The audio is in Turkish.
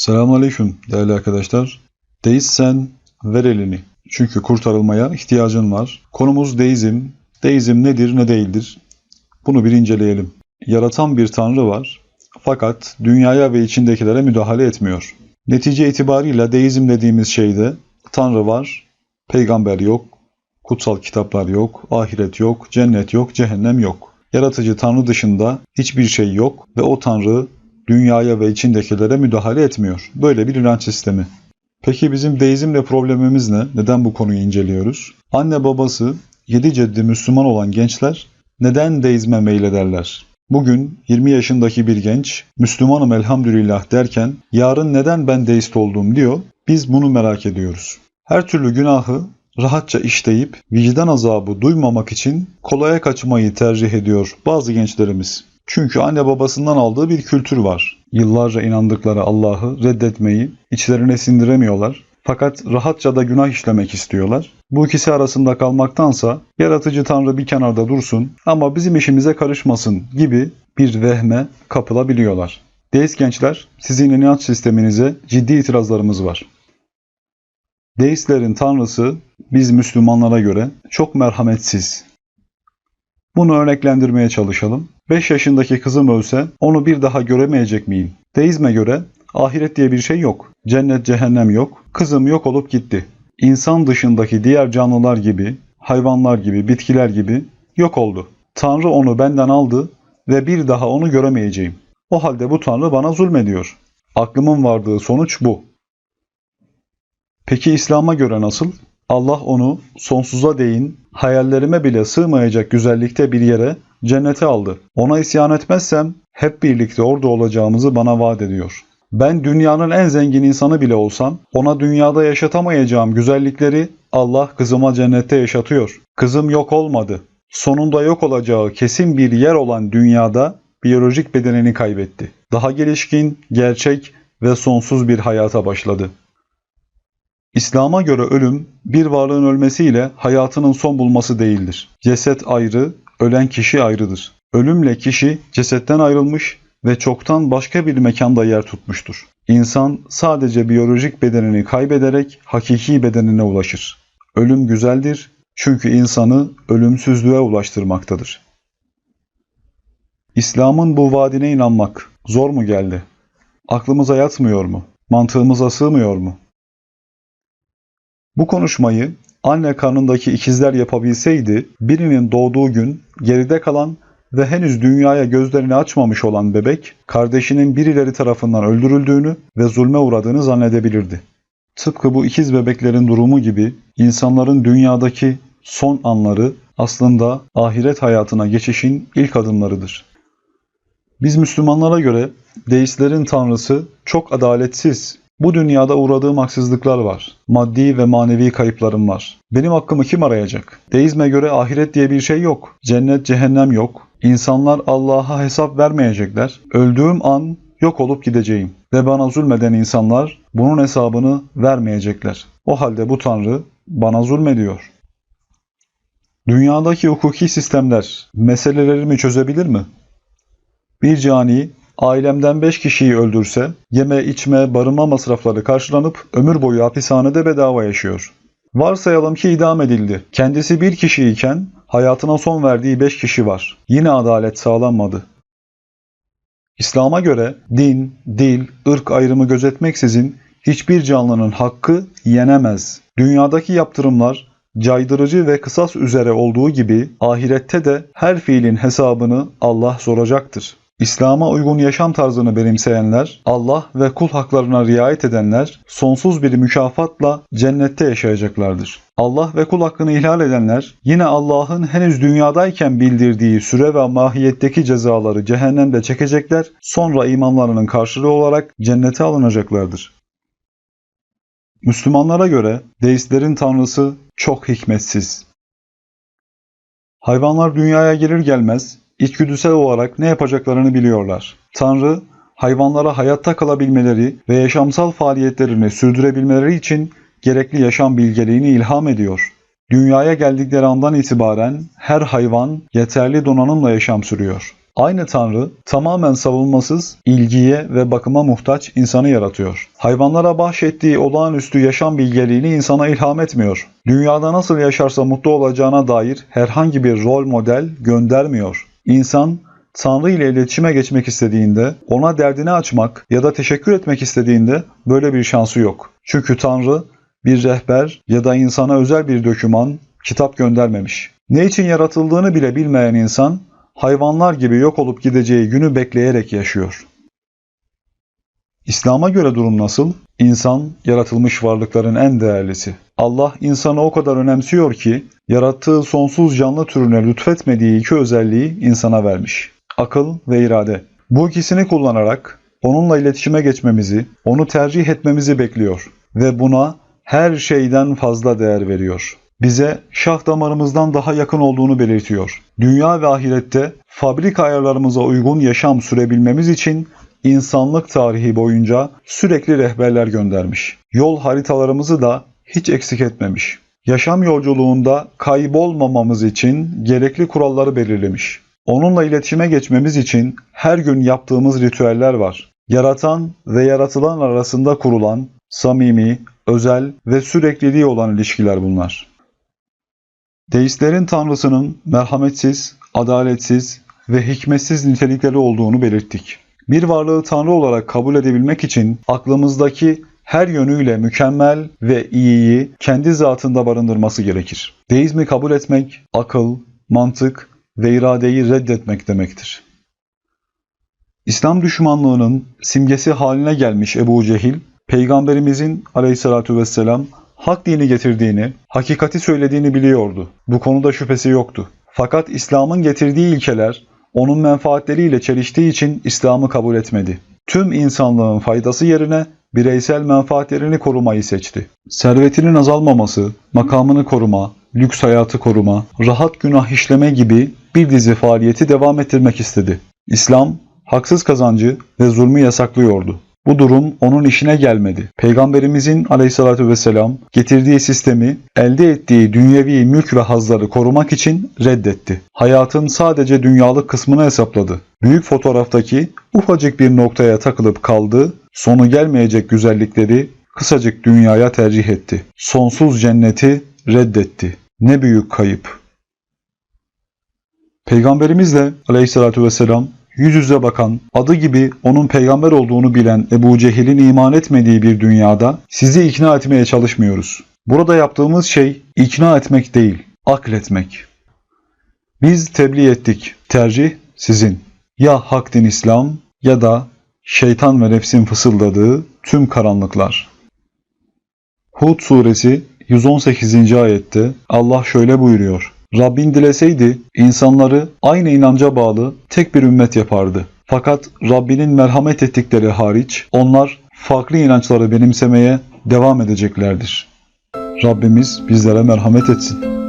Selamünaleyküm değerli arkadaşlar. Deistsen ver elini. Çünkü kurtarılmaya ihtiyacın var. Konumuz deizm. Deizm nedir ne değildir? Bunu bir inceleyelim. Yaratan bir tanrı var. Fakat dünyaya ve içindekilere müdahale etmiyor. Netice itibariyle deizm dediğimiz şeyde tanrı var, peygamber yok, kutsal kitaplar yok, ahiret yok, cennet yok, cehennem yok. Yaratıcı tanrı dışında hiçbir şey yok ve o tanrı dünyaya ve içindekilere müdahale etmiyor. Böyle bir inanç sistemi. Peki bizim deizmle problemimiz ne? Neden bu konuyu inceliyoruz? Anne babası, yedi ceddi Müslüman olan gençler neden deizme meylederler? Bugün 20 yaşındaki bir genç Müslümanım elhamdülillah derken yarın neden ben deist oldum diyor. Biz bunu merak ediyoruz. Her türlü günahı rahatça işleyip vicdan azabı duymamak için kolaya kaçmayı tercih ediyor bazı gençlerimiz. Çünkü anne babasından aldığı bir kültür var. Yıllarca inandıkları Allah'ı reddetmeyi içlerine sindiremiyorlar. Fakat rahatça da günah işlemek istiyorlar. Bu ikisi arasında kalmaktansa yaratıcı Tanrı bir kenarda dursun ama bizim işimize karışmasın gibi bir vehme kapılabiliyorlar. Deist gençler, sizin inanç sisteminize ciddi itirazlarımız var. Deistlerin tanrısı biz Müslümanlara göre çok merhametsiz. Bunu örneklendirmeye çalışalım. 5 yaşındaki kızım ölse onu bir daha göremeyecek miyim? Deizme göre ahiret diye bir şey yok. Cennet cehennem yok. Kızım yok olup gitti. İnsan dışındaki diğer canlılar gibi, hayvanlar gibi, bitkiler gibi yok oldu. Tanrı onu benden aldı ve bir daha onu göremeyeceğim. O halde bu Tanrı bana zulmediyor. Aklımın vardığı sonuç bu. Peki İslam'a göre nasıl? Allah onu sonsuza değin hayallerime bile sığmayacak güzellikte bir yere cennete aldı. Ona isyan etmezsem hep birlikte orada olacağımızı bana vaat ediyor. Ben dünyanın en zengin insanı bile olsam ona dünyada yaşatamayacağım güzellikleri Allah kızıma cennette yaşatıyor. Kızım yok olmadı. Sonunda yok olacağı kesin bir yer olan dünyada biyolojik bedenini kaybetti. Daha gelişkin, gerçek ve sonsuz bir hayata başladı. İslam'a göre ölüm bir varlığın ölmesiyle hayatının son bulması değildir. Ceset ayrı, ölen kişi ayrıdır. Ölümle kişi cesetten ayrılmış ve çoktan başka bir mekanda yer tutmuştur. İnsan sadece biyolojik bedenini kaybederek hakiki bedenine ulaşır. Ölüm güzeldir çünkü insanı ölümsüzlüğe ulaştırmaktadır. İslam'ın bu vaadine inanmak zor mu geldi? Aklımıza yatmıyor mu? Mantığımıza sığmıyor mu? Bu konuşmayı anne karnındaki ikizler yapabilseydi birinin doğduğu gün geride kalan ve henüz dünyaya gözlerini açmamış olan bebek kardeşinin birileri tarafından öldürüldüğünü ve zulme uğradığını zannedebilirdi. Tıpkı bu ikiz bebeklerin durumu gibi insanların dünyadaki son anları aslında ahiret hayatına geçişin ilk adımlarıdır. Biz Müslümanlara göre deistlerin tanrısı çok adaletsiz bu dünyada uğradığım haksızlıklar var. Maddi ve manevi kayıplarım var. Benim hakkımı kim arayacak? Deizme göre ahiret diye bir şey yok. Cennet, cehennem yok. İnsanlar Allah'a hesap vermeyecekler. Öldüğüm an yok olup gideceğim. Ve bana zulmeden insanlar bunun hesabını vermeyecekler. O halde bu Tanrı bana zulmediyor. Dünyadaki hukuki sistemler meselelerimi çözebilir mi? Bir cani ailemden 5 kişiyi öldürse yeme içme barınma masrafları karşılanıp ömür boyu hapishanede bedava yaşıyor. Varsayalım ki idam edildi. Kendisi bir kişiyken hayatına son verdiği 5 kişi var. Yine adalet sağlanmadı. İslam'a göre din, dil, ırk ayrımı gözetmeksizin hiçbir canlının hakkı yenemez. Dünyadaki yaptırımlar caydırıcı ve kısas üzere olduğu gibi ahirette de her fiilin hesabını Allah soracaktır. İslam'a uygun yaşam tarzını benimseyenler, Allah ve kul haklarına riayet edenler sonsuz bir mükafatla cennette yaşayacaklardır. Allah ve kul hakkını ihlal edenler yine Allah'ın henüz dünyadayken bildirdiği süre ve mahiyetteki cezaları cehennemde çekecekler, sonra imanlarının karşılığı olarak cennete alınacaklardır. Müslümanlara göre deistlerin tanrısı çok hikmetsiz. Hayvanlar dünyaya gelir gelmez içgüdüsel olarak ne yapacaklarını biliyorlar. Tanrı, hayvanlara hayatta kalabilmeleri ve yaşamsal faaliyetlerini sürdürebilmeleri için gerekli yaşam bilgeliğini ilham ediyor. Dünyaya geldikleri andan itibaren her hayvan yeterli donanımla yaşam sürüyor. Aynı Tanrı tamamen savunmasız, ilgiye ve bakıma muhtaç insanı yaratıyor. Hayvanlara bahşettiği olağanüstü yaşam bilgeliğini insana ilham etmiyor. Dünyada nasıl yaşarsa mutlu olacağına dair herhangi bir rol model göndermiyor. İnsan Tanrı ile iletişime geçmek istediğinde, ona derdini açmak ya da teşekkür etmek istediğinde böyle bir şansı yok. Çünkü Tanrı bir rehber ya da insana özel bir döküman, kitap göndermemiş. Ne için yaratıldığını bile bilmeyen insan, hayvanlar gibi yok olup gideceği günü bekleyerek yaşıyor. İslam'a göre durum nasıl? İnsan, yaratılmış varlıkların en değerlisi. Allah insanı o kadar önemsiyor ki, yarattığı sonsuz canlı türüne lütfetmediği iki özelliği insana vermiş. Akıl ve irade. Bu ikisini kullanarak onunla iletişime geçmemizi, onu tercih etmemizi bekliyor ve buna her şeyden fazla değer veriyor. Bize şah damarımızdan daha yakın olduğunu belirtiyor. Dünya ve ahirette fabrika ayarlarımıza uygun yaşam sürebilmemiz için insanlık tarihi boyunca sürekli rehberler göndermiş. Yol haritalarımızı da hiç eksik etmemiş. Yaşam yolculuğunda kaybolmamamız için gerekli kuralları belirlemiş. Onunla iletişime geçmemiz için her gün yaptığımız ritüeller var. Yaratan ve yaratılan arasında kurulan samimi, özel ve sürekliliği olan ilişkiler bunlar. Deistlerin tanrısının merhametsiz, adaletsiz ve hikmetsiz nitelikleri olduğunu belirttik. Bir varlığı tanrı olarak kabul edebilmek için aklımızdaki her yönüyle mükemmel ve iyiyi kendi zatında barındırması gerekir. Deizmi kabul etmek, akıl, mantık ve iradeyi reddetmek demektir. İslam düşmanlığının simgesi haline gelmiş Ebu Cehil, Peygamberimizin aleyhissalatu vesselam hak dini getirdiğini, hakikati söylediğini biliyordu. Bu konuda şüphesi yoktu. Fakat İslam'ın getirdiği ilkeler onun menfaatleriyle çeliştiği için İslam'ı kabul etmedi. Tüm insanlığın faydası yerine bireysel menfaatlerini korumayı seçti. Servetinin azalmaması, makamını koruma, lüks hayatı koruma, rahat günah işleme gibi bir dizi faaliyeti devam ettirmek istedi. İslam, haksız kazancı ve zulmü yasaklıyordu. Bu durum onun işine gelmedi. Peygamberimizin aleyhissalatü vesselam getirdiği sistemi elde ettiği dünyevi mülk ve hazları korumak için reddetti. Hayatın sadece dünyalık kısmını hesapladı. Büyük fotoğraftaki ufacık bir noktaya takılıp kaldı, sonu gelmeyecek güzellikleri kısacık dünyaya tercih etti. Sonsuz cenneti reddetti. Ne büyük kayıp. Peygamberimizle aleyhissalatü vesselam yüz yüze bakan, adı gibi onun peygamber olduğunu bilen Ebu Cehil'in iman etmediği bir dünyada sizi ikna etmeye çalışmıyoruz. Burada yaptığımız şey ikna etmek değil, akletmek. Biz tebliğ ettik. Tercih sizin. Ya hak din İslam ya da şeytan ve nefsin fısıldadığı tüm karanlıklar. Hud suresi 118. ayette Allah şöyle buyuruyor. Rabbin dileseydi insanları aynı inanca bağlı tek bir ümmet yapardı. Fakat Rabbinin merhamet ettikleri hariç onlar farklı inançları benimsemeye devam edeceklerdir. Rabbimiz bizlere merhamet etsin.